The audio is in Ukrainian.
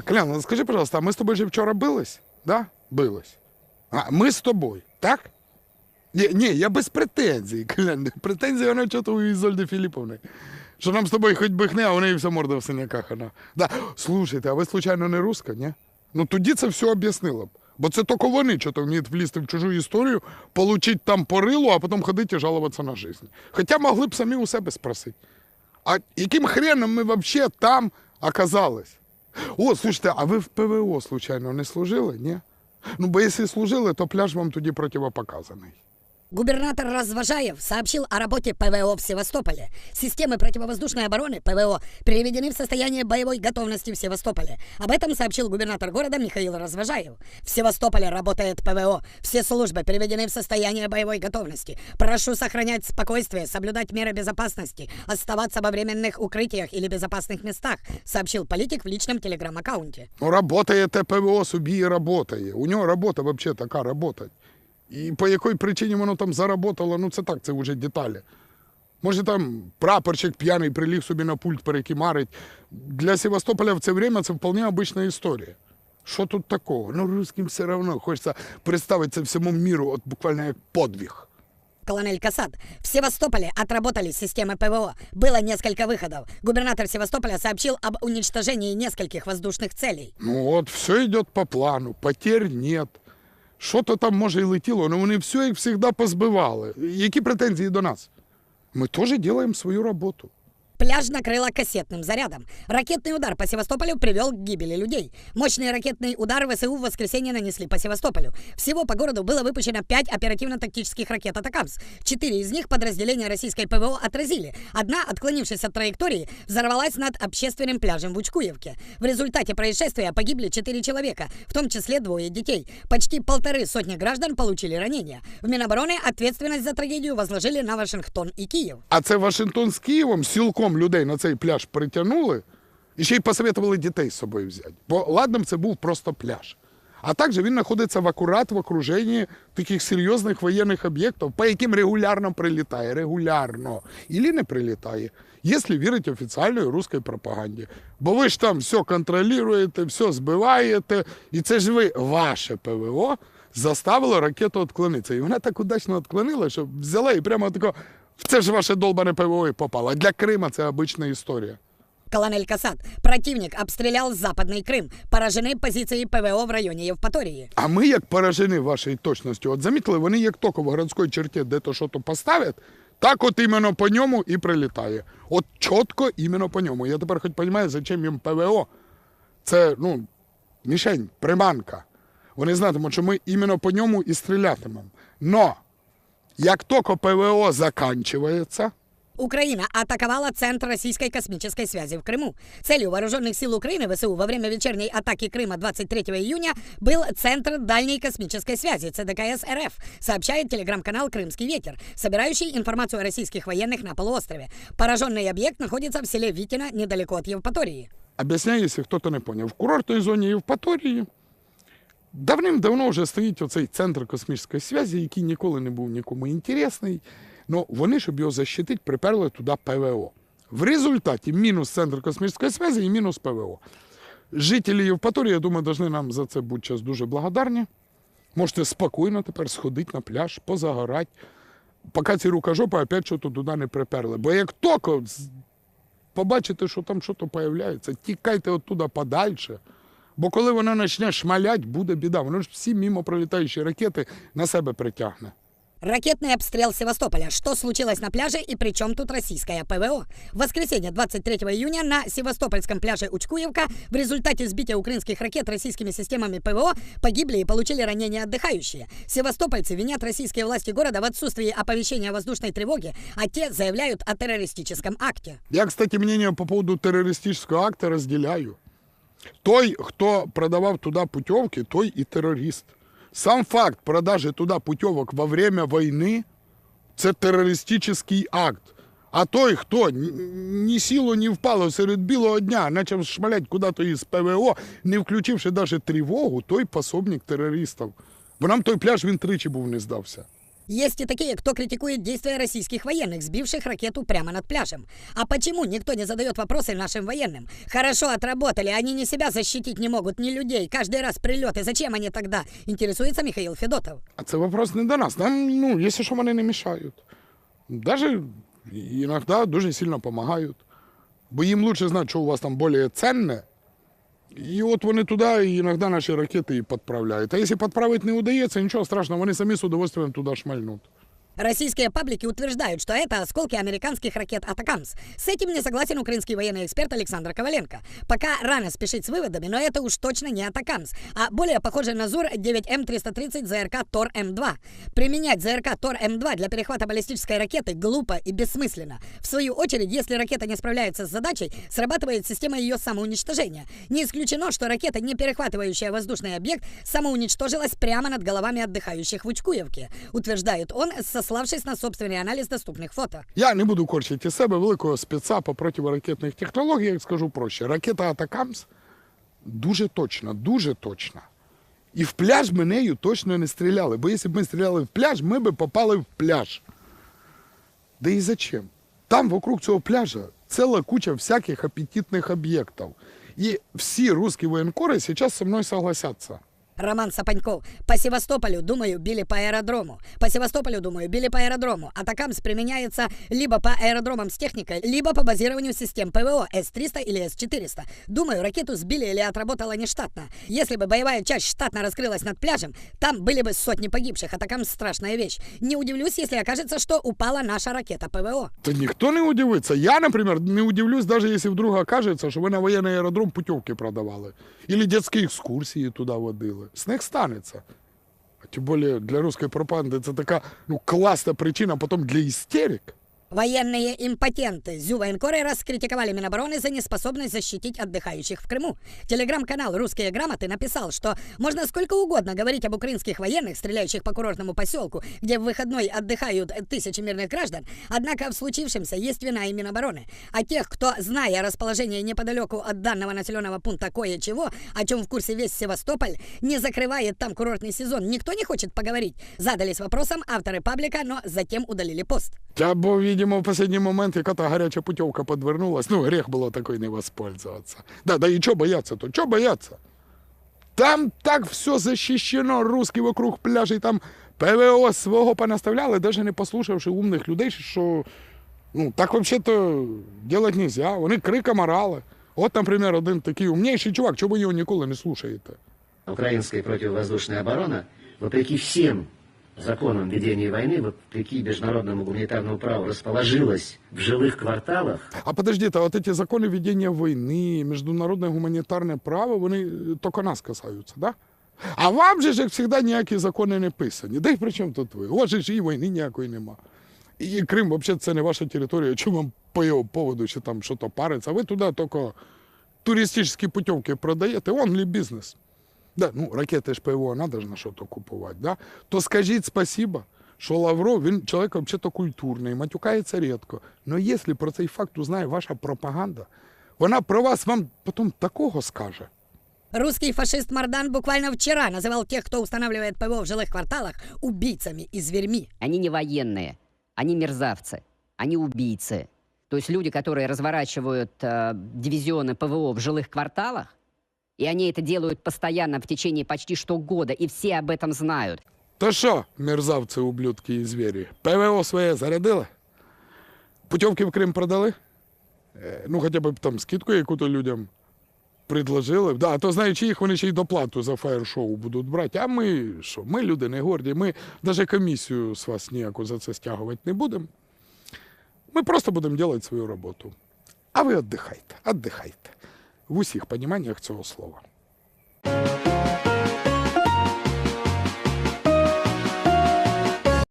Так, Колян, ну скажи, пожалуйста, а ми з тобою же вчора бились? Да? Бились. А, ми з тобою, так? Ні, ні, я без претензій, Колян. Претензії вона чого у Ізольди Філіповни. Що нам з тобою хоч бихне, а у неї вся морда в синяках. Вона. Да. Слушайте, а ви случайно не руска, ні? Ну тоді це все об'яснило б. Бо це тільки вони що-то вміють влізти в чужу історію, получить там порилу, а потім ходити і жалуватися на життя. Хоча могли б самі у себе спросити. А яким хреном ми взагалі там оказались? О, слушайте, а ви в ПВО случайно не служили, ні? Ну, бо якщо служили, то пляж вам тоді противопоказаний. Губернатор Развожаев сообщил о работе ПВО в Севастополе. Системы противовоздушной обороны ПВО переведены в состояние боевой готовности в Севастополе. Об этом сообщил губернатор города Михаил Развожаев. В Севастополе работает ПВО. Все службы переведены в состояние боевой готовности. Прошу сохранять спокойствие, соблюдать меры безопасности, оставаться во временных укрытиях или безопасных местах, сообщил политик в личном телеграм-аккаунте. Ну, работає те ПВО собі і работає. У нього робота взагалі така работать. І по якій причині воно там заработало, ну це так, це вже деталі. Може там прапорщик п'яний приліг собі на пульт перекимарить. Для Севастополя в це время це вполне обична історія. Що тут такого? Ну, русским все одно хочеться представити це всьому міру, от буквально як подвиг. Колонель Касат. В Севастополе отработали системы ПВО. Было несколько выходов. Губернатор Севастополя сообщил об уничтожении нескольких воздушных целей. Ну от, все йде по плану, потерь нет. Що то там може і летіло, але вони все як завжди позбивали. Які претензії до нас? Ми теж робимо свою роботу. Пляж накрыло кассетным зарядом. Ракетный удар по Севастополю привел к гибели людей. Мощный ракетный удар ВСУ в воскресенье нанесли по Севастополю. Всего по городу было выпущено 5 оперативно-тактических ракет «Атакамс». Четыре из них подразделения российской ПВО отразили. Одна, отклонившись от траектории, взорвалась над общественным пляжем в Учкуевке. В результате происшествия погибли четыре человека, в том числе двое детей. Почти полторы сотни граждан получили ранения. В Минобороны ответственность за трагедию возложили на Вашингтон и Киев. А це Вашингтон з Києвом сілком людей на цей пляж притягнули і ще й посоветували дітей з собою взяти. Бо ладно, б це був просто пляж. А також він знаходиться в акурат в окруженні таких серйозних воєнних об'єктів, по яким регулярно прилітає, регулярно. Ілі не прилітає, якщо вірити офіціальної руської пропаганді. Бо ви ж там все контролюєте, все збиваєте, і це ж ви, ваше ПВО, заставило ракету відклонитися. І вона так удачно відклонила, що взяла і прямо тако, це ж ваше долбане ПВО і попала. Для Крима це обична історія. Колонель Касат. Противник обстрелял Западный Крым. Поражены позиции ПВО в районе Евпатории. А ми, як поражені вашою точністю, от замітили, вони як тільки в городській черті де то що то поставлять, так от іменно по ньому і прилітає. От чітко іменно по ньому. Я тепер хоч розумію, зачем їм ПВО. Це, ну, мішень, приманка. Вони знатимуть, що ми іменно по ньому і стрілятимемо. Но, як тільки ПВО закінчується, Украина атаковала Центр российской космической связи в Крыму. Целью вооруженных сил Украины ВСУ во время вечерней атаки Крыма 23 июня был Центр дальней космической связи ЦДКС РФ, сообщает телеграм-канал «Крымский ветер», собирающий информацию о российских военных на полуострове. Пораженный объект находится в селе Витино, недалеко от Евпатории. Об'ясняю, якщо хто-то не поняв. В курортній зоні Євпаторії давним-давно вже стоїть оцей центр космічної зв'язку, який ніколи не був нікому інтересний. Ну вони, щоб його защитити, приперли туди ПВО. В результаті мінус центр космічної зв'язку і мінус ПВО. Жителі Євпаторії, я думаю, повинні нам за це бути час дуже благодарні. Можете спокійно тепер сходити на пляж, позагорати, поки ці рукожопи опять що туди не приперли. Бо як тільки побачите, що там щось появляється, тікайте оттуда подальше. Бо коли воно почне шмалять, буде біда. Воно ж всі мимо пролітаючі ракети на себе притягне. Ракетный обстрел Севастополя. Что случилось на пляже и при чем тут российская ПВО? В воскресенье 23 июня на севастопольском пляже Учкуевка в результате сбития украинских ракет российскими системами ПВО погибли и получили ранения отдыхающие. Севастопольцы винят российские власти города в отсутствии оповещения о воздушной тревоге, а те заявляют о террористическом акте. Я, кстати, мнение по поводу терористичного акта разделяю. Той, хто продавав туди путівки, той і терорист. Сам факт продажи туди путівок во время війни це терористичний акт. А той, хто ні сіло, ні впало серед білого дня, почав шмалять куди-то із ПВО, не включивши навіть тривогу, той пособник терористів. Бо нам той пляж він тричі був не здався. Есть и такие, кто критикует действия российских военных, сбивших ракету прямо над пляжем. А почему никто не задает вопросы нашим военным? Хорошо отработали, они ни себя защитить не могут, ни людей. Каждый раз прилеты. Зачем они тогда? Интересуется Михаил Федотов. А це вопрос не до нас. Нам, ну, якщо що, вони не мішають. Даже іноді дуже сильно допомагають. Бо їм лучше знати, що у вас там більш ценне. І от вони туди іноді наші ракети і підправляють. А якщо підправити не удається, нічого страшного, вони самі з удовольствием туди шмальнуть. Российские паблики утверждают, что это осколки американских ракет «Атакамс». С этим не согласен украинский военный эксперт Александр Коваленко. Пока рано спешить с выводами, но это уж точно не «Атакамс», а более похоже на ЗУР-9М330 ЗРК ТОР-М2. Применять ЗРК ТОР-М2 для перехвата баллистической ракеты глупо и бессмысленно. В свою очередь, если ракета не справляется с задачей, срабатывает система ее самоуничтожения. Не исключено, что ракета, не перехватывающая воздушный объект, самоуничтожилась прямо над головами отдыхающих в Учкуевке, утверждает он, сославшись на собственный анализ доступных фото. Я не буду корчити себе великого спеца по противоракетних технологіях, скажу проще. Ракета Атакамс дуже точна, дуже точна. І в пляж ми нею точно не стріляли. Бо якщо б ми стріляли в пляж, ми б попали в пляж. Да і зачем? Там вокруг цього пляжа ціла куча всяких апетитних об'єктів. І всі русські воєнкори зараз зі мною согласяться. Роман Сапаньков. По Севастополю, думаю, били по аэродрому. По Севастополю, думаю, били по аэродрому. Атакамс применяется либо по аэродромам с техникой, либо по базированию систем ПВО С-300 или С-400. Думаю, ракету сбили или отработала нештатно. Если бы боевая часть штатно раскрылась над пляжем, там были бы сотни погибших. Атакамс страшная вещь. Не удивлюсь, если окажется, что упала наша ракета ПВО. Та ніхто не удивиться. Я, наприклад, не удивлюсь, навіть якщо вдруг окажеться, що ви на воєнний аеродром путівки продавали. Или дитячі екскурсії туди водили. З них станеться. А тим більше для русської пропаганди це така ну, класна причина потім для істерик. Военные импотенты. Зю военкоры раскритиковали Минобороны за неспособность защитить отдыхающих в Крыму. Телеграм-канал «Русские грамоты» написал, что можно сколько угодно говорить об украинских военных, стреляющих по курортному поселку, где в выходной отдыхают тысячи мирных граждан, однако в случившемся есть вина и Минобороны. А тех, кто, зная расположение неподалеку от данного населенного пункта кое-чего, о чем в курсе весь Севастополь, не закрывает там курортный сезон, никто не хочет поговорить. Задались вопросом авторы паблика, но затем удалили пост. Та, бо, видимо, в останній момент, яка та гаряча путівка подвернулась, ну, грех було такою не воспользоваться. Да, да і чого бояться то? Чого бояться? Там так все защищено, русські вокруг пляжей, там ПВО свого понаставляли, навіть не послухавши умних людей, що ну, так взагалі-то делать нельзя. Вони криком орали. От, наприклад, один такий умніший чувак, чого ви його ніколи не слушаєте? Украинская противовоздушная оборона, вопреки всем законам ведения войны, вопреки международному гуманитарному праву, расположилась в жилых кварталах А подождите, а от ці закони ведення війни, міжнародне гуманітарне право, вони е, тільки нас касаються, да? А вам же як завжди, ніякі закони не писані. Да й при чому тут ви? У вас же і війни ніякої нема. І Крим, взагалі, це не ваша територія. Чому вам по його поводу ще там щось париться? Ви туди тільки туристичні путівки продаєте, онлі бізнес. Да, ну, ракети ж ПВО треба ж на що то купувати. Да? То скажіть спасибо, що Лавров, він чоловік взагалі культурний, матюкається рідко. Но якщо про цей факт узнає ваша пропаганда, вона про вас вам потім такого скаже. Русский фашист Мардан буквально вчера называл тех, кто устанавливает ПВО в жилых кварталах, убийцами и зверьми. Они не военные, они мерзавцы, они убийцы. То есть люди, которые разворачивают э, дивизионы ПВО в жилых кварталах, и они это делают постоянно в течение почти что года, и все об этом знают. То що, мерзавці, ублюдки і звірі, ПВО своє зарядили? Путівки в Крим продали? Е, Ну, хоча б там скидку яку-то людям предложили. Да, а то знаючи їх, вони ще й доплату за фаєр-шоу будуть брати. А ми що? Ми люди не горді. Ми навіть комісію з вас ніяку за це стягувати не будемо. Ми просто будемо робити свою роботу. А ви віддихайте, віддихайте в усіх поніманнях цього слова.